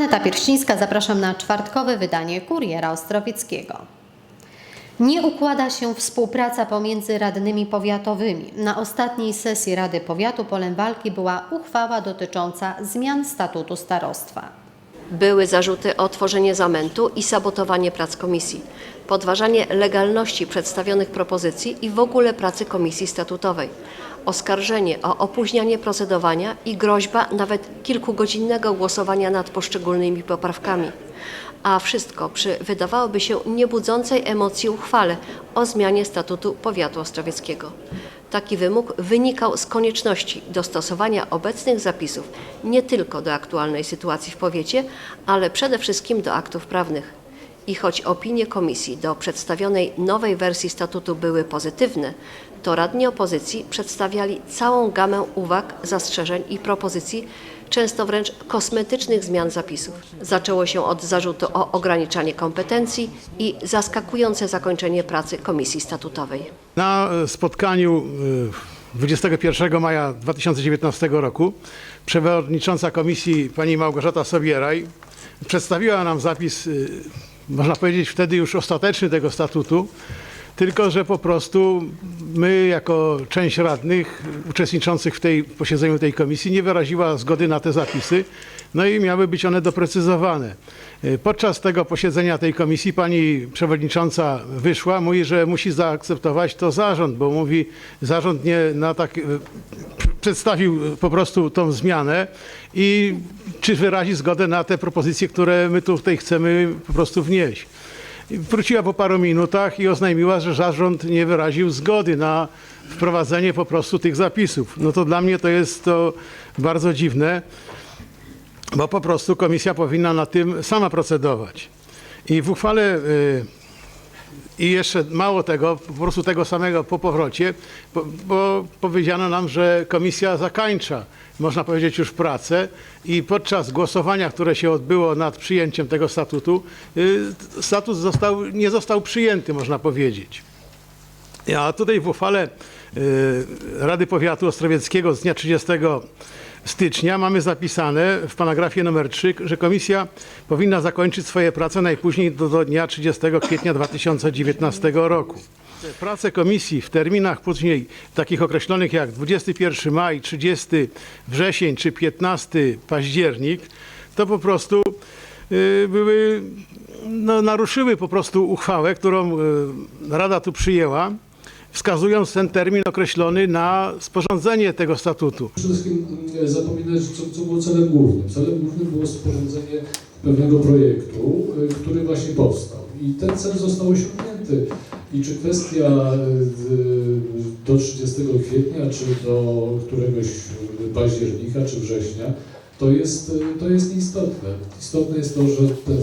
Aneta Pierścińska, zapraszam na czwartkowe wydanie Kuriera Ostrowieckiego. Nie układa się współpraca pomiędzy radnymi powiatowymi. Na ostatniej sesji Rady Powiatu Polem-Walki była uchwała dotycząca zmian statutu starostwa. Były zarzuty o tworzenie zamętu i sabotowanie prac komisji, podważanie legalności przedstawionych propozycji i w ogóle pracy komisji statutowej, oskarżenie o opóźnianie procedowania i groźba nawet kilkugodzinnego głosowania nad poszczególnymi poprawkami. A wszystko przy wydawałoby się niebudzącej emocji uchwale o zmianie statutu powiatu ostrowieckiego. Taki wymóg wynikał z konieczności dostosowania obecnych zapisów nie tylko do aktualnej sytuacji w powiecie, ale przede wszystkim do aktów prawnych. I choć opinie komisji do przedstawionej nowej wersji statutu były pozytywne, to radni opozycji przedstawiali całą gamę uwag, zastrzeżeń i propozycji, często wręcz kosmetycznych zmian zapisów. Zaczęło się od zarzutu o ograniczanie kompetencji i zaskakujące zakończenie pracy komisji statutowej. Na e, spotkaniu e, 21 maja 2019 roku przewodnicząca komisji pani Małgorzata Sobieraj przedstawiła nam zapis, e, można powiedzieć wtedy już ostateczny tego statutu, tylko że po prostu my jako część radnych uczestniczących w tej posiedzeniu tej komisji nie wyraziła zgody na te zapisy, no i miały być one doprecyzowane. Podczas tego posiedzenia tej komisji pani przewodnicząca wyszła, mówi, że musi zaakceptować to zarząd, bo mówi, zarząd nie na tak, przedstawił po prostu tą zmianę i czy wyrazi zgodę na te propozycje, które my tutaj chcemy po prostu wnieść. Wróciła po paru minutach i oznajmiła, że zarząd nie wyraził zgody na wprowadzenie po prostu tych zapisów. No to dla mnie to jest to bardzo dziwne, bo po prostu komisja powinna na tym sama procedować. I w uchwale y, i jeszcze mało tego, po prostu tego samego po powrocie, bo, bo powiedziano nam, że komisja zakańcza, można powiedzieć, już pracę i podczas głosowania, które się odbyło nad przyjęciem tego statutu, y, statut został, nie został przyjęty, można powiedzieć. A tutaj w uchwale y, Rady Powiatu Ostrowieckiego z dnia 30 stycznia mamy zapisane w paragrafie numer 3, że komisja powinna zakończyć swoje prace najpóźniej do, do dnia 30 kwietnia 2019 roku. Prace komisji w terminach później takich określonych jak 21 maj, 30 wrzesień czy 15 październik, to po prostu y, były, no, naruszyły po prostu uchwałę, którą y, Rada tu przyjęła, wskazując ten termin określony na sporządzenie tego statutu. Przede wszystkim e, zapominać, co, co było celem głównym. Celem głównym było sporządzenie pewnego projektu, e, który właśnie powstał. I ten cel został osiągnięty. I czy kwestia e, do 30 kwietnia, czy do któregoś października, czy września, to jest, to jest nieistotne. Istotne jest to, że ten,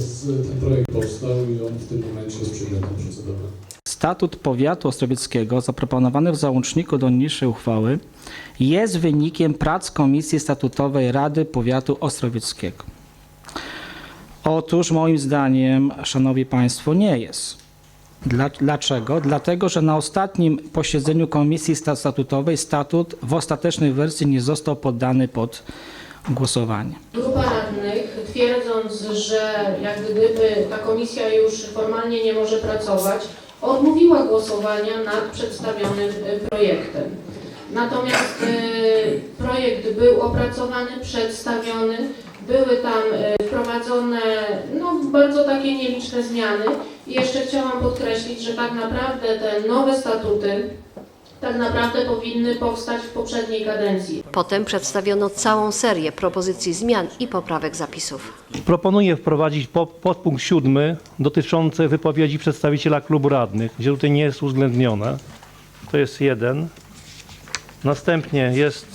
ten projekt powstał i on w tym momencie jest przedmiotem procedowania. Statut powiatu ostrowieckiego zaproponowany w załączniku do niższej uchwały jest wynikiem prac Komisji Statutowej Rady Powiatu Ostrowieckiego. Otóż moim zdaniem, szanowni państwo, nie jest. Dla, dlaczego? Dlatego, że na ostatnim posiedzeniu Komisji Sta- Statutowej statut w ostatecznej wersji nie został poddany pod głosowanie. Grupa radnych, twierdząc, że jak gdyby ta komisja już formalnie nie może pracować, odmówiła głosowania nad przedstawionym y, projektem. Natomiast y, projekt był opracowany, przedstawiony, były tam y, wprowadzone no, bardzo takie nieliczne zmiany. I jeszcze chciałam podkreślić, że tak naprawdę te nowe statuty tak naprawdę powinny powstać w poprzedniej kadencji. Potem przedstawiono całą serię propozycji zmian i poprawek zapisów. Proponuję wprowadzić po- podpunkt siódmy dotyczący wypowiedzi przedstawiciela klubu radnych, gdzie tutaj nie jest uwzględnione. To jest jeden. Następnie jest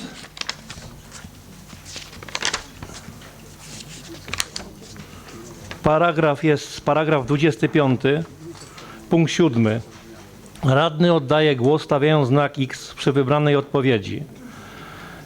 paragraf jest paragraf 25, punkt siódmy. Radny oddaje głos stawiając znak X przy wybranej odpowiedzi.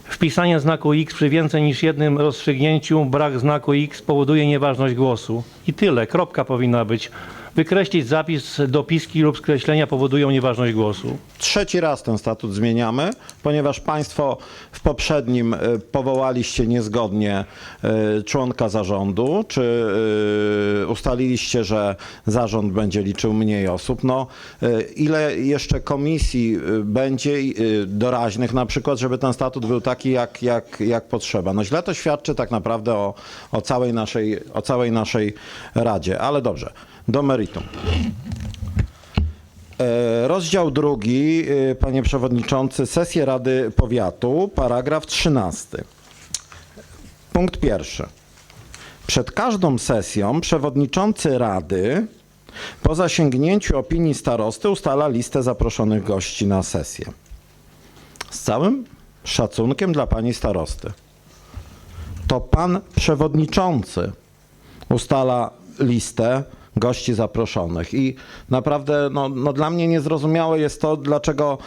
Wpisanie znaku X przy więcej niż jednym rozstrzygnięciu, brak znaku X powoduje nieważność głosu. I tyle, kropka powinna być. Wykreślić zapis dopiski lub skreślenia powodują nieważność głosu. Trzeci raz ten statut zmieniamy, ponieważ Państwo w poprzednim e, powołaliście niezgodnie e, członka zarządu, czy e, ustaliliście, że zarząd będzie liczył mniej osób. No, ile jeszcze komisji będzie doraźnych na przykład, żeby ten statut był taki, jak, jak, jak potrzeba. No źle to świadczy tak naprawdę o, o, całej naszej, o całej naszej Radzie, ale dobrze, do meritum. E, Rozdział drugi, e, panie przewodniczący, sesje Rady Powiatu, paragraf 13. Punkt pierwszy. Przed każdą sesją przewodniczący Rady po zasięgnięciu opinii starosty ustala listę zaproszonych gości na sesję. Z całym szacunkiem dla pani starosty. To pan przewodniczący ustala listę gości zaproszonych. I naprawdę no, no dla mnie niezrozumiałe jest to, dlaczego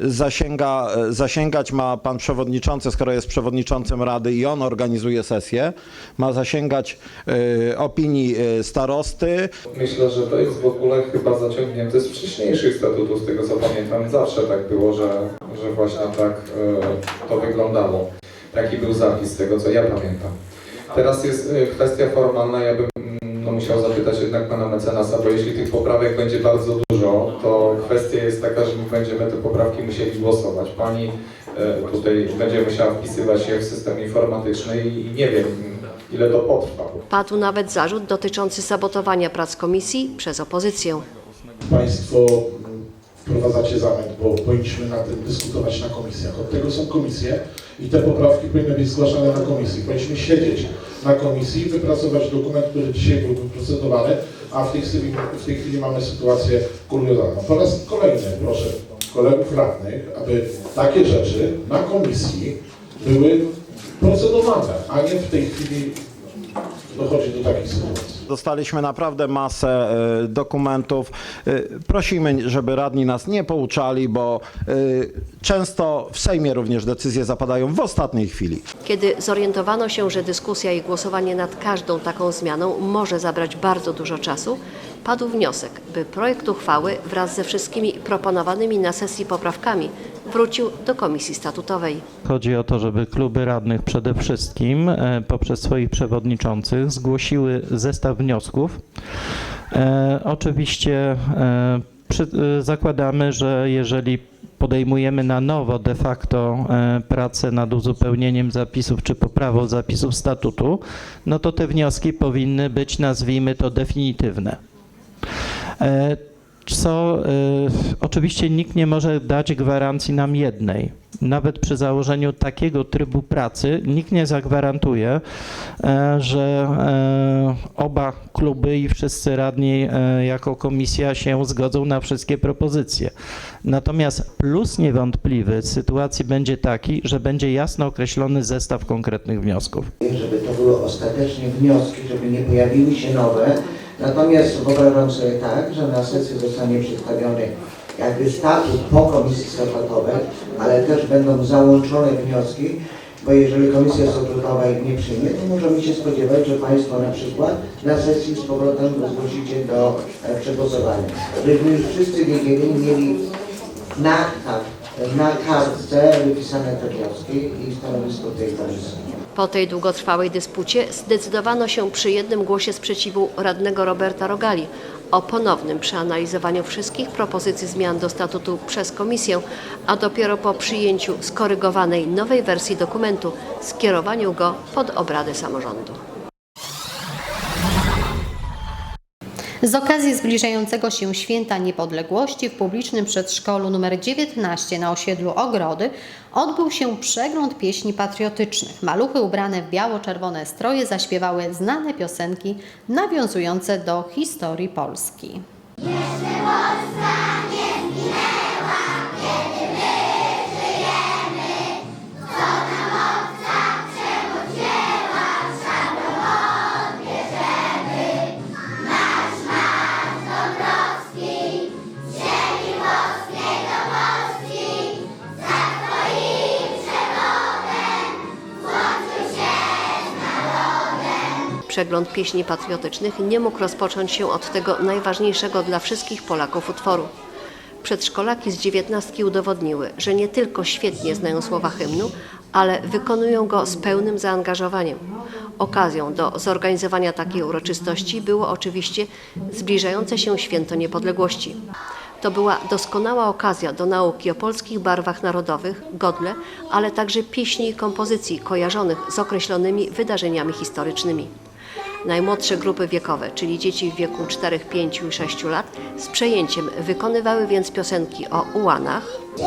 y, zasięga, y, zasięgać ma pan przewodniczący, skoro jest przewodniczącym Rady i on organizuje sesję, ma zasięgać y, opinii starosty, Myślę, że to jest w ogóle chyba zaciągnięte z wcześniejszych statutów, z tego co pamiętam. Zawsze tak było, że, że właśnie tak to wyglądało. Taki był zapis z tego co ja pamiętam. Teraz jest kwestia formalna, ja bym musiał zapytać jednak pana mecenasa, bo jeśli tych poprawek będzie bardzo dużo, to kwestia jest taka, że my będziemy te poprawki musieli głosować. Pani e, tutaj będzie musiała wpisywać je w system informatyczny i nie wiem ile to potrwa. Padł nawet zarzut dotyczący sabotowania prac komisji przez opozycję. Państwo wprowadzacie zamęt, bo powinniśmy na tym dyskutować na komisjach. Od tego są komisje i te poprawki powinny być zgłaszane na komisji. Powinniśmy siedzieć na komisji, wypracować dokument, który dzisiaj byłby procedowany, a w tej chwili, w tej chwili mamy sytuację kuriozalną. Po raz kolejny proszę kolegów radnych, aby takie rzeczy na komisji były procedowane, a nie w tej chwili dochodzi do takich sytuacji. Dostaliśmy naprawdę masę e, dokumentów. E, Prosimy, żeby radni nas nie pouczali, bo e, często w Sejmie również decyzje zapadają w ostatniej chwili. Kiedy zorientowano się, że dyskusja i głosowanie nad każdą taką zmianą może zabrać bardzo dużo czasu, padł wniosek, by projekt uchwały wraz ze wszystkimi proponowanymi na sesji poprawkami wrócił do Komisji Statutowej. Chodzi o to, żeby kluby radnych przede wszystkim e, poprzez swoich przewodniczących zgłosiły zestaw wniosków. E, Oczywiście e, zakładamy, że jeżeli podejmujemy na nowo de facto pracę nad uzupełnieniem zapisów czy poprawą zapisów statutu, no to te wnioski powinny być, nazwijmy to, definitywne. Co e, oczywiście nikt nie może dać gwarancji nam jednej. Nawet przy założeniu takiego trybu pracy nikt nie zagwarantuje, e, że e, oba kluby i wszyscy radni e, jako komisja się zgodzą na wszystkie propozycje. Natomiast plus niewątpliwy sytuacji będzie taki, że będzie jasno określony zestaw konkretnych wniosków. żeby to były ostatecznie wnioski, żeby nie pojawiły się nowe. Natomiast wyobrażam sobie tak, że na sesji zostanie przedstawiony jakby statut po komisji statutowej, ale też będą załączone wnioski, bo jeżeli komisja statutowa ich nie przyjmie, to możemy się spodziewać, że Państwo na przykład na sesji z powrotem zgłosicie do e, przegłosowania. Żebyśmy już wszyscy wiedzieli, mieli na, tak, na kartce wypisane te wnioski i stanowisko tej komisji. Po tej długotrwałej dyspucie zdecydowano się przy jednym głosie sprzeciwu radnego Roberta Rogali o ponownym przeanalizowaniu wszystkich propozycji zmian do statutu przez komisję, a dopiero po przyjęciu skorygowanej nowej wersji dokumentu skierowaniu go pod obrady samorządu. Z okazji zbliżającego się Święta Niepodległości w publicznym przedszkolu nr 19 na osiedlu Ogrody odbył się przegląd pieśni patriotycznych. Maluchy ubrane w biało-czerwone stroje zaśpiewały znane piosenki nawiązujące do historii Polski. Przegląd pieśni patriotycznych nie mógł rozpocząć się od tego najważniejszego dla wszystkich Polaków utworu. Przedszkolaki z dziewiętnastki udowodniły, że nie tylko świetnie znają słowa hymnu, ale wykonują go z pełnym zaangażowaniem. Okazją do zorganizowania takiej uroczystości było oczywiście zbliżające się święto niepodległości. To była doskonała okazja do nauki o polskich barwach narodowych, godle, ale także pieśni i kompozycji kojarzonych z określonymi wydarzeniami historycznymi. Najmłodsze grupy wiekowe, czyli dzieci w wieku 4, 5 i 6 lat, z przejęciem wykonywały więc piosenki o ułanach, Czy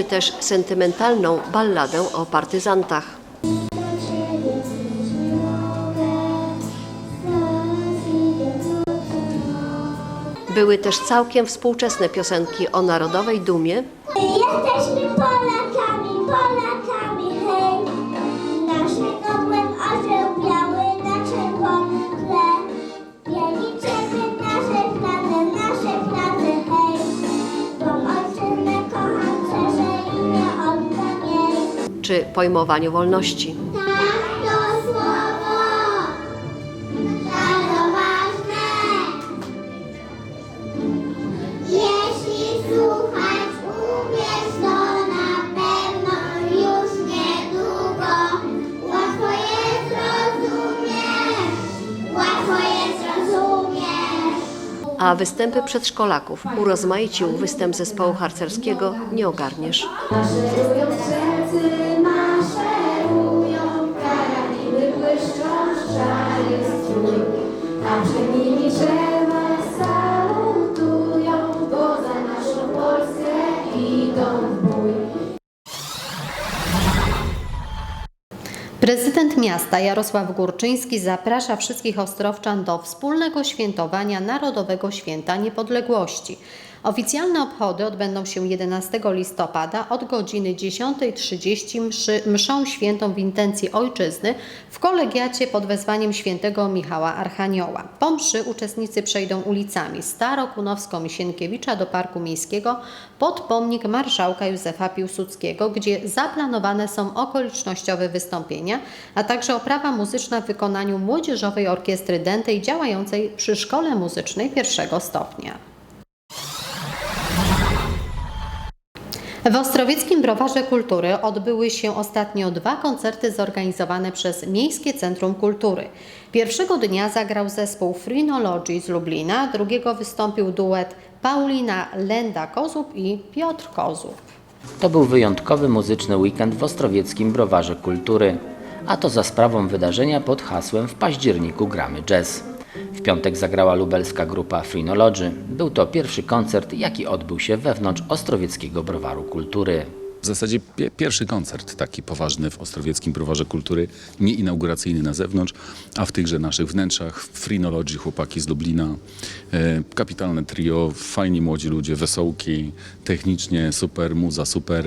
czy też sentymentalną balladę o partyzantach. Były też całkiem współczesne piosenki o narodowej dumie, Jesteśmy Polakami, Polakami, czy pojmowaniu wolności. A występy przedszkolaków urozmaicił występ zespołu harcerskiego Nie ogarniesz. Prezydent miasta Jarosław Górczyński zaprasza wszystkich ostrowczan do wspólnego świętowania Narodowego Święta Niepodległości. Oficjalne obchody odbędą się 11 listopada od godziny 10.30 mszy, mszą świętą w intencji ojczyzny w kolegiacie pod wezwaniem świętego Michała Archanioła. Po mszy uczestnicy przejdą ulicami Starokunowsko-Misienkiewicza do Parku Miejskiego pod pomnik marszałka Józefa Piłsudskiego, gdzie zaplanowane są okolicznościowe wystąpienia, a także oprawa muzyczna w wykonaniu Młodzieżowej Orkiestry Dętej działającej przy Szkole Muzycznej pierwszego stopnia. W Ostrowieckim Browarze Kultury odbyły się ostatnio dwa koncerty zorganizowane przez Miejskie Centrum Kultury. Pierwszego dnia zagrał zespół Phrenology z Lublina, drugiego wystąpił duet Paulina Lenda-Kozub i Piotr Kozub. To był wyjątkowy muzyczny weekend w Ostrowieckim Browarze Kultury, a to za sprawą wydarzenia pod hasłem W październiku gramy jazz. W piątek zagrała lubelska grupa Phrenology. Był to pierwszy koncert, jaki odbył się wewnątrz Ostrowieckiego Browaru Kultury. W zasadzie pie- pierwszy koncert taki poważny w Ostrowieckim Browarze Kultury, nie inauguracyjny na zewnątrz, a w tychże naszych wnętrzach, w chłopaki z Lublina, e, kapitalne trio, fajni młodzi ludzie, wesołki, technicznie super, muza super.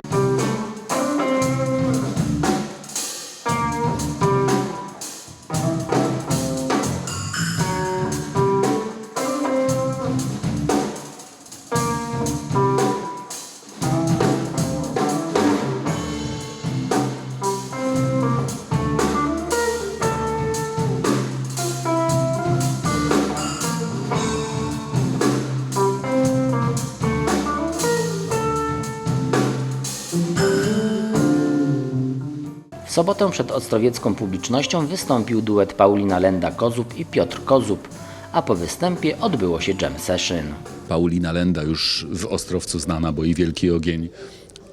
Sobotę przed ostrowiecką publicznością wystąpił duet Paulina Lenda-Kozub i Piotr Kozub, a po występie odbyło się jam session. Paulina Lenda już w Ostrowcu znana, bo i Wielki Ogień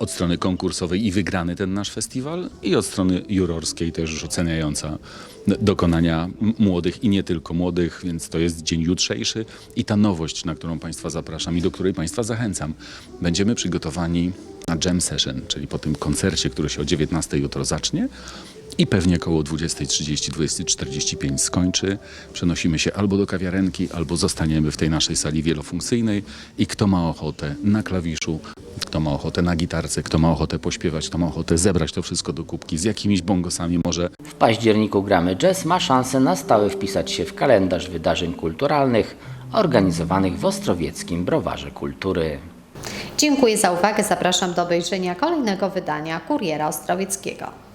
od strony konkursowej i wygrany ten nasz festiwal i od strony jurorskiej też już oceniająca dokonania młodych i nie tylko młodych, więc to jest dzień jutrzejszy i ta nowość, na którą Państwa zapraszam i do której Państwa zachęcam. Będziemy przygotowani na jam session, czyli po tym koncercie, który się o 19 jutro zacznie i pewnie koło 20.30, 20.45 skończy. Przenosimy się albo do kawiarenki, albo zostaniemy w tej naszej sali wielofunkcyjnej i kto ma ochotę na klawiszu, kto ma ochotę na gitarce, kto ma ochotę pośpiewać, kto ma ochotę zebrać to wszystko do kubki z jakimiś bongosami może W październiku Gramy Jazz ma szansę na stałe wpisać się w kalendarz wydarzeń kulturalnych organizowanych w Ostrowieckim Browarze Kultury. Dziękuję za uwagę. Zapraszam do obejrzenia kolejnego wydania Kuriera Ostrowieckiego.